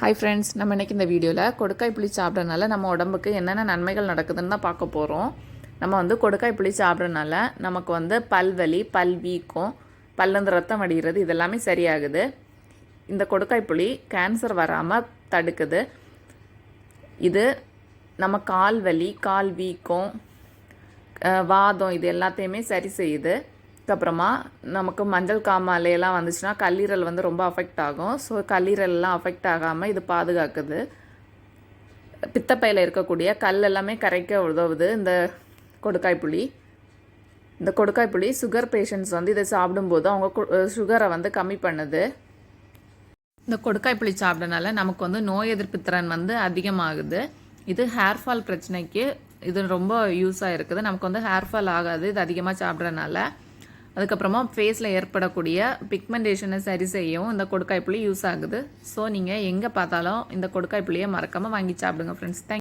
Hi friends நம்ம இன்றைக்கி இந்த வீடியோவில் கொடுக்காய் புளி சாப்பிட்றனால நம்ம உடம்புக்கு என்னென்ன நன்மைகள் நடக்குதுன்னு தான் பார்க்க போகிறோம் நம்ம வந்து கொடுக்காய் புளி சாப்பிட்றனால நமக்கு வந்து பல்வலி பல் வீக்கம் பல்லுந்து ரத்தம் வடிகிறது இதெல்லாமே சரியாகுது. இந்த கொடுக்காய் புளி கேன்சர் வராமல் தடுக்குது. இது நம்ம கால் வலி கால் வீக்கம் வாதம் இது எல்லாத்தையுமே சரி செய்யுது. அதுக்கப்புறமா நமக்கு மஞ்சள் காமாலையெல்லாம் வந்துச்சுன்னா கல்லீரல் வந்து ரொம்ப அஃபெக்ட் ஆகும். ஸோ கல்லீரல்லாம் அஃபெக்ட் ஆகாமல் இது பாதுகாக்குது. பித்தப்பையில் இருக்கக்கூடிய கல் எல்லாமே கரைக்க உதவுது. இந்த கொடுக்காய் புளி. இந்த கொடுக்காய் புளி சுகர் பேஷண்ட்ஸ் வந்து இதை சாப்பிடும்போது அவங்க சுகரை வந்து கம்மி பண்ணுது. இந்த கொடுக்காய் புளி சாப்பிடனால நமக்கு வந்து நோய் எதிர்ப்பு திறன் வந்து அதிகமாகுது. இது ஹேர் ஃபால் பிரச்சனைக்கு இது ரொம்ப யூஸாக இருக்குது. நமக்கு வந்து ஹேர் ஃபால் ஆகாது. இது அதிகமாக சாப்பிட்றனால அதுக்கப்புறமா ஃபேஸில் ஏற்படக்கூடிய பிக்மெண்டேஷனை சரி செய்யவும் இந்த கொடுக்காய் புளி யூஸ் ஆகுது. ஸோ நீங்கள் எங்கே பார்த்தாலும் இந்த கொடுக்காய் புளியை மறக்காமல் வாங்கி சாப்பிடுங்க ஃப்ரெண்ட்ஸ் தேங்க்